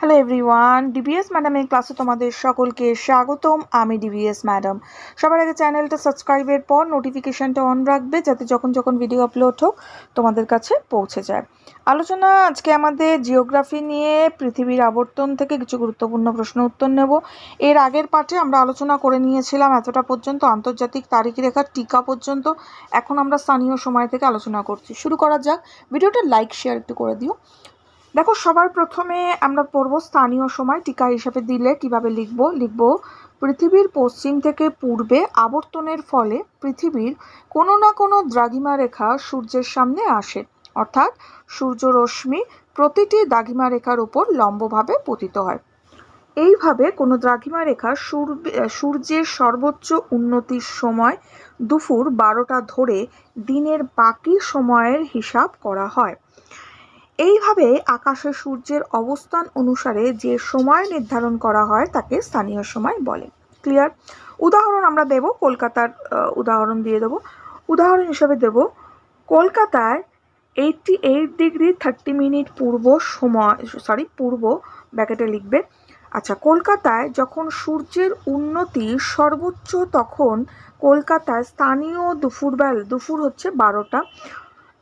Hello everyone DBS ম্যাডামের ক্লাসে তোমাদের সকলকে স্বাগতম। আমি ডিবিএস ম্যাডাম সবার আগে চ্যানেলটা সাবস্ক্রাইবের পর নোটিফিকেশানটা অন রাখবে, যাতে যখন যখন ভিডিও আপলোড হোক, তোমাদের কাছে পৌঁছে যায়। আলোচনা, আজকে আমাদের জিওগ্রাফি নিয়ে, পৃথিবীর আবর্তন থেকে কিছু গুরুত্বপূর্ণ প্রশ্ন উত্তর নেব। এর আগের পাঠে আমরা আলোচনা করে নিয়েছিলাম এতটা পর্যন্ত, আন্তর্জাতিক তারিখ রেখার টিকা পর্যন্ত। এখন আমরা স্থানীয় সময় থেকে আলোচনা করছি। শুরু করা যাক। ভিডিওটা লাইক শেয়ার একটু করে দিও। দেখো, সবার প্রথমে আমরা পড়ব স্থানীয় সময়, টিকা হিসাবে দিলে কীভাবে লিখব? লিখব, পৃথিবীর পশ্চিম থেকে পূর্বে আবর্তনের ফলে পৃথিবীর কোনো না কোনো দ্রাঘিমা রেখা সূর্যের সামনে আসে। অর্থাৎ সূর্যরশ্মি প্রতিটি দ্রাঘিমা রেখার উপর লম্বভাবে পতিত হয়। এইভাবে কোনো দ্রাঘিমা রেখা সূর্যের সর্বোচ্চ উন্নতির সময় দুপুর বারোটা ধরে দিনের বাকি সময়ের হিসাব করা হয়। এইভাবে আকাশে সূর্যের অবস্থান অনুসারে যে সময় নির্ধারণ করা হয় তাকে স্থানীয় সময় বলে। ক্লিয়ার উদাহরণ আমরা দেব কলকাতার উদাহরণ দিয়ে দেব। উদাহরণ হিসেবে দেব, কলকাতায় eighty eight degree thirty minute পূর্ব সময় সরি পূর্ব ব্যাকেটে লিখবে আচ্ছা কলকাতায় যখন সূর্যের উন্নতি সর্বোচ্চ তখন কলকাতায় স্থানীয় দুপুরবেল, দুপুর হচ্ছে বারোটা,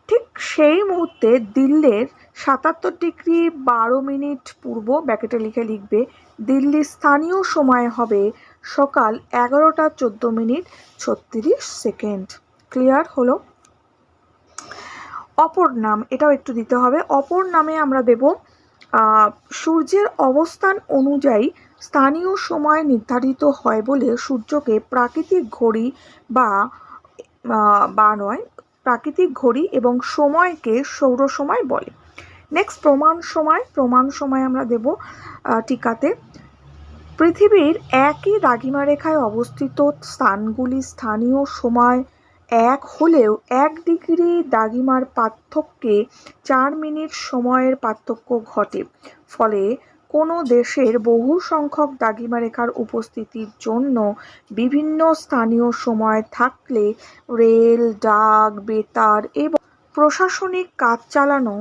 ঠিক সেই মুহূর্তে দিল্লির সাতাত্তর ডিগ্রি বারো মিনিট পূর্ব ব্যাকেটে লিখে লিখবে, দিল্লির স্থানীয় সময় হবে সকাল এগারোটা চোদ্দ মিনিট ছত্রিশ সেকেন্ড। ক্লিয়ার হলো? অপর নাম, এটাও একটু দিতে হবে। অপর নামে আমরা দেব সূর্যের অবস্থান অনুযায়ী স্থানীয় সময় নির্ধারিত হয় বলে সূর্যকে প্রাকৃতিক ঘড়ি বা বা নয়, প্রাকৃতিক ঘড়ি এবং সময়কে সৌর সময় বলে। নেক্সট প্রমাণ সময়। প্রমাণ সময় আমরা দেব টিকাতে। পৃথিবীর একই দ্রাঘিমা রেখায় অবস্থিত স্থানগুলি স্থানীয় সময় এক হলেও এক ডিগ্রি দাগিমার পার্থক্যে চার মিনিট সময়ের পার্থক্য ঘটে। ফলে কোনো দেশের বহু সংখ্যক দাগিমা রেখার উপস্থিতির জন্য বিভিন্ন স্থানীয় সময় থাকলে রেল, ডাক, বেতার এবং প্রশাসনিক কাজ চালানো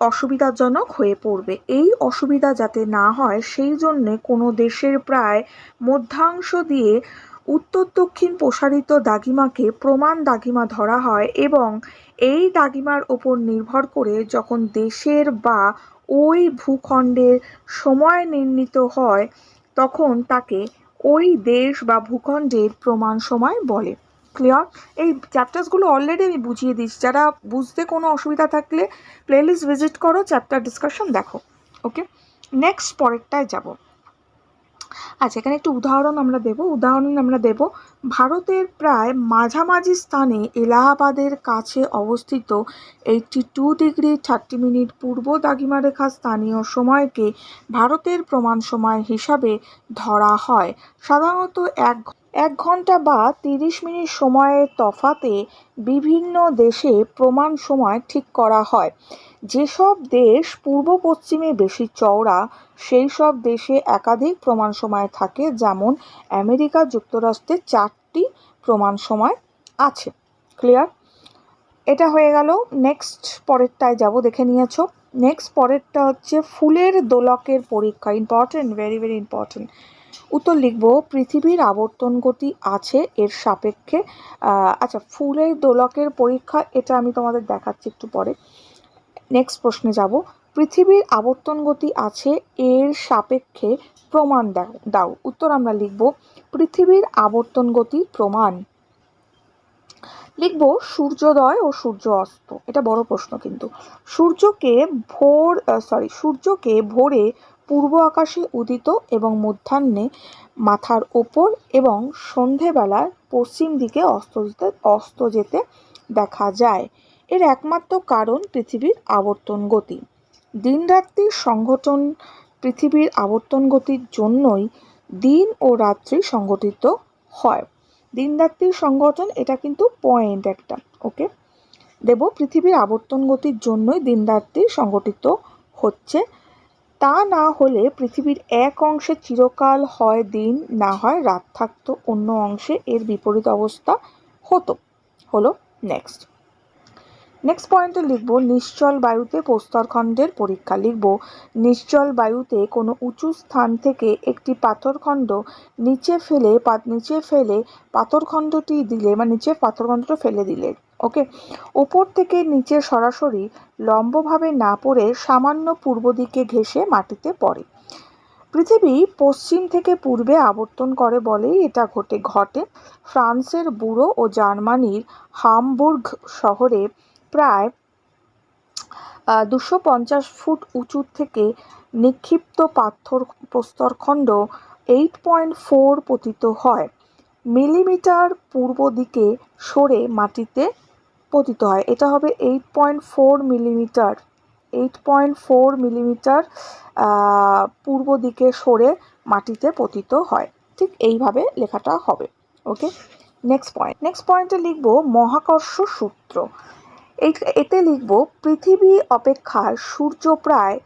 অসুবিধাজনক হয়ে পড়বে। এই অসুবিধা যাতে না হয়, সেই জন্যে কোনো দেশের প্রায় মধ্যাংশ দিয়ে উত্তর দক্ষিণ প্রসারিত দাগিমাকে প্রমাণ দাগিমা ধরা হয় এবং এই দাগিমার ওপর নির্ভর করে যখন দেশের বা ওই ভূখণ্ডের সময় নির্ণীত হয়, তখন তাকে ওই দেশ বা ভূখণ্ডের প্রমাণ সময় বলে। ক্লিয়ার এই চ্যাপ্টার্সগুলো অলরেডি আমি বুঝিয়ে দিচ্ছি যারা বুঝতে কোনো অসুবিধা থাকলে প্লেলিস্ট ভিজিট করো চ্যাপ্টার ডিসকাশন দেখো ওকে নেক্সট পরেরটায় যাব। আচ্ছা এখানে একটু উদাহরণ আমরা দেব। উদাহরণ আমরা দেব, ভারতের প্রায় মাঝামাঝি স্থানে এলাহাবাদের কাছে অবস্থিত eighty two degree thirty minute পূর্ব দাগিমা রেখা স্থানীয় সময়কে ভারতের প্রমাণ সময় হিসাবে ধরা হয়। সাধারণত এক এক ঘণ্টা বা তিরিশ মিনিট সময়ের তফাতে বিভিন্ন দেশে প্রমাণ সময় ঠিক করা হয়। যেসব দেশ পূর্ব পশ্চিমে বেশি চওড়া, সেই সব দেশে একাধিক প্রমাণ সময় থাকে, যেমন আমেরিকা যুক্তরাষ্ট্রে চারটি প্রমাণ সময় আছে। ক্লিয়ার? এটা হয়ে গেল। নেক্সট পরেরটায় যাব, দেখে নিয়েছো। নেক্সট পরেরটা হচ্ছে ফুলের দোলকের পরীক্ষা ইম্পর্টেন্ট ভেরি ভেরি ইম্পর্টেন্ট উত্তর লিখব, পৃথিবীর আবর্তন গতি আছে এর সাপেক্ষে। আচ্ছা ফুলের দোলকের পরীক্ষা, এটা আমি তোমাদের দেখাচ্ছি একটু পরে। নেক্সট প্রশ্নে যাব। পৃথিবীর আবর্তন গতি আছে এর সাপেক্ষে প্রমাণ দাও। উত্তর আমরা লিখব, পৃথিবীর আবর্তন গতি প্রমাণ। লিখব সূর্যোদয় ও সূর্য অস্ত। এটা বড় প্রশ্ন কিন্তু। সূর্যকে ভোর সরি সূর্যকে ভোরে পূর্ব আকাশে উদিত এবং মধ্যাহ্নে মাথার ওপর এবং সন্ধেবেলায় পশ্চিম দিকে অস্ত যেতে অস্ত যেতে দেখা যায়। এর একমাত্র কারণ পৃথিবীর আবর্তন গতি। দিনরাত্রির সংগঠন পৃথিবীর আবর্তন গতির জন্যই দিন ও রাত্রি সংগঠিত হয়। দিন রাত্রির সংগঠন, এটা কিন্তু পয়েন্ট একটা, ওকে? দেব, পৃথিবীর আবর্তন গতির জন্যই দিন রাত্রি সংগঠিত হচ্ছে তা না হলে পৃথিবীর এক অংশে চিরকাল হয় দিন, না হয় রাত থাকতো অন্য অংশে। এর বিপরীত অবস্থা হতো। হলো নেক্সট নেক্সট পয়েন্টে লিখব, নিশ্চল বায়ুতে প্রস্তরখণ্ডের পরীক্ষা লিখব। নিশ্চল বায়ুতে কোনো উঁচু স্থান থেকে একটি পাথরখণ্ড নিচে ফেলে নিচে ফেলে পাথরখণ্ডটি দিলে বা নিচে পাথরখণ্ডটা ফেলে দিলে। ওকে ওপর থেকে নিচে সরাসরি লম্বভাবে না পড়ে সামান্য পূর্ব দিকে ঘেঁষে মাটিতে পড়ে। পৃথিবী পশ্চিম থেকে পূর্বে আবর্তন করে বলেই এটা ঘটে ঘটে। ফ্রান্সের বুড়ো ও জার্মানির হামবুর্গ শহরে প্রায় দুশো পঞ্চাশ ফুট উঁচু থেকে নিক্ষিপ্ত পাথর প্রস্তরখণ্ড এইট পয়েন্ট ফোর পতিত হয়। মিলিমিটার পূর্ব দিকে সরে মাটিতে পতিত হয়। এটা হবে eight point four millimetre eight point four millimetre পূর্ব দিকে সরে মাটিতে পতিত হয়। ঠিক এইভাবে লেখাটা হবে। ওকে নেক্সট পয়েন্ট নেক্সট পয়েন্টে লিখব মহাকর্ষ সূত্র। এই, এতে লিখব পৃথিবী অপেক্ষা সূর্য প্রায়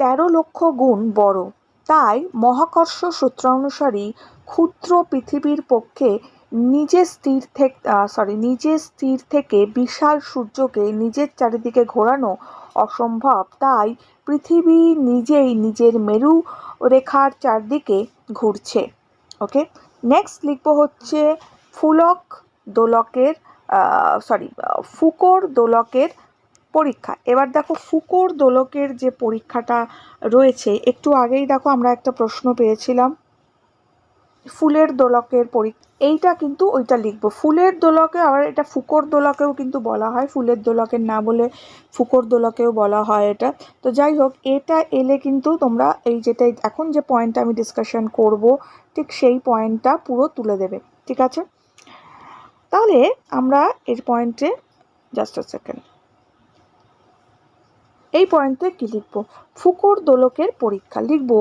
তেরো লক্ষ গুণ বড়। তাই মহাকর্ষ সূত্র অনুসারী ক্ষুদ্র পৃথিবীর পক্ষে নিজে স্থির থেকে সরি নিজে স্থির থেকে বিশাল সূর্যকে নিজের চারিদিকে ঘোরানো অসম্ভব। তাই পৃথিবী নিজেই নিজের মেরু রেখার চারদিকে ঘুরছে। ওকে নেক্সট লিখব হচ্ছে ফুলক দোলকের সরি ফুকোর দোলকের পরীক্ষা। এবার দেখো ফুকোর দোলকের যে পরীক্ষাটা রয়েছে, একটু আগেই দেখো আমরা একটা প্রশ্ন পেয়েছিলাম। ফুলের দোলকের পরীক্ষা এইটা কিন্তু ওইটা লিখব। ফুলের দোলকে আবার এটা ফুকোর দোলকেও কিন্তু বলা হয়। ফুলের দোলকের না বলে ফুকোর দোলকেও বলা হয় এটা। তো যাই হোক, এটা এলে কিন্তু তোমরা এই যেটা এখন যে পয়েন্টটা আমি ডিসকাশন করব, ঠিক সেই পয়েন্টটা পুরো তুলে দেবে। ঠিক আছে? তাহলে আমরা এর পয়েন্টে জাস্ট আ সেকেন্ড এই পয়েন্টে কি লিখব? ফুকোর দোলকের পরীক্ষা। লিখব,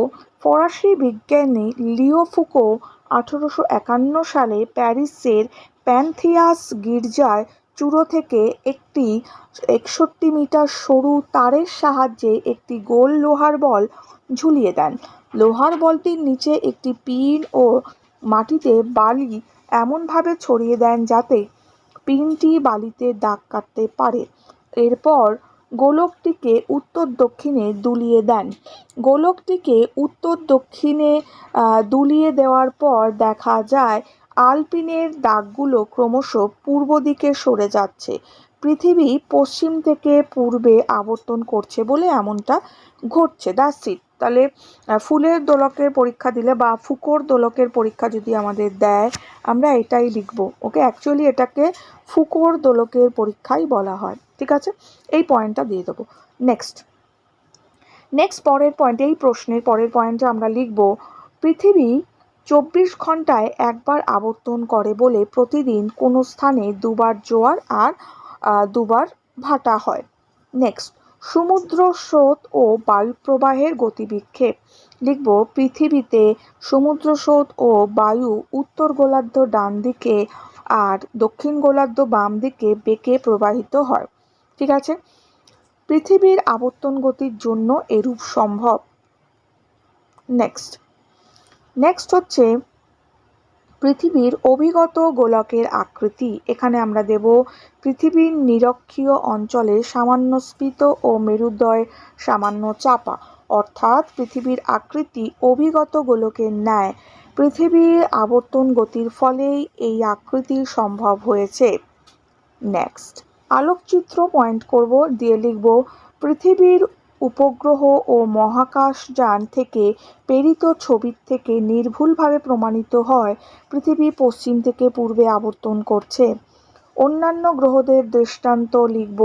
ফরাসি বিজ্ঞানী লিও ফুকো আঠেরোশো একান্ন সালে প্যারিসের প্যান্থিয়াস গির্জায় চূড়ো থেকে একটি একষট্টি মিটার সরু তারের সাহায্যে একটি গোল লোহার বল ঝুলিয়ে দেন। লোহার বলটির নিচে একটি পিন ও মাটিতে বালি এমনভাবে ছড়িয়ে দেন যাতে পিনটি বালিতে দাগ কাটতে পারে। এরপর গোলকটিকে উত্তর দক্ষিণে দুলিয়ে দেন। গোলকটিকে উত্তর দক্ষিণে দুলিয়ে দেওয়ার পর দেখা যায় আলপিনের দাগগুলো ক্রমশ পূর্ব দিকে সরে যাচ্ছে। পৃথিবী পশ্চিম থেকে পূর্বে আবর্তন করছে বলে এমনটা ঘটছে। দ্য ইট তাহলে ফুলের দোলকের পরীক্ষা দিলে বা ফুকোর দোলকের পরীক্ষা যদি আমাদের দেয়, আমরা এটাই লিখব। ওকে অ্যাকচুয়ালি এটাকে ফুকোর দোলকের পরীক্ষাই বলা হয়। ঠিক আছে? এই পয়েন্টটা দিয়ে দেবো। নেক্সট নেক্সট পরের পয়েন্ট এই প্রশ্নের পরের পয়েন্টে আমরা লিখব, পৃথিবী চব্বিশ ঘন্টায় একবার আবর্তন করে বলে প্রতিদিন কোনো স্থানে দুবার জোয়ার আর দুবার ভাটা হয়। নেক্সট সমুদ্র স্রোত ও বায়ু বায়ুপ্রবাহের গতিবিক্ষেপ। লিখব, পৃথিবীতে সমুদ্র স্রোত ও বায়ু উত্তর গোলার্ধ ডান দিকে আর দক্ষিণ গোলার্ধ বাম দিকে বেঁকে প্রবাহিত হয়। ঠিক আছে? পৃথিবীর আবর্তন গতির জন্য এরূপ সম্ভব। নেক্সট নেক্সট হচ্ছে পৃথিবীর অভিগত গোলকের আকৃতি। এখানে আমরা দেব পৃথিবীর নিরক্ষীয় অঞ্চলে সামান্য স্ফীত ও মেরুদয় সামান্য চাপা। অর্থাৎ পৃথিবীর আকৃতি অভিগত গোলকের ন্যায়। পৃথিবীর আবর্তন গতির ফলেই এই আকৃতি সম্ভব হয়েছে। নেক্সট। আলোকচিত্র পয়েন্ট করব। দিয়ে লিখব, পৃথিবীর উপগ্রহ ও মহাকাশযান থেকে প্রেরিত ছবির থেকে নির্ভুলভাবে প্রমাণিত হয়, পৃথিবী পশ্চিম থেকে পূর্বে আবর্তন করছে। অন্যান্য গ্রহদের দৃষ্টান্ত লিখব।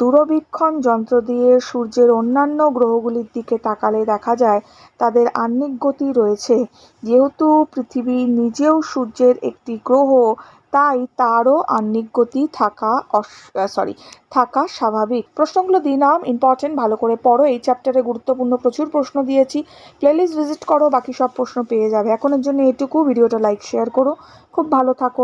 দূরবীক্ষণ যন্ত্র দিয়ে সূর্যের অন্যান্য গ্রহগুলির দিকে তাকালে দেখা যায়, তাদের আহ্নিক গতি রয়েছে। যেহেতু পৃথিবী নিজেও সূর্যের একটি গ্রহ, তাই তারও আহ্নিক গতি থাকা সরি থাকা স্বাভাবিক। প্রশ্নগুলো দিলাম ইম্পর্টেন্ট ভালো করে পড়ো। এই চ্যাপ্টারে গুরুত্বপূর্ণ প্রচুর প্রশ্ন দিয়েছি। প্লেলিস্ট ভিজিট করো, বাকি সব প্রশ্ন পেয়ে যাবে। এখনের জন্য এটুকু। ভিডিওটা লাইক শেয়ার করো। খুব ভালো থাকো।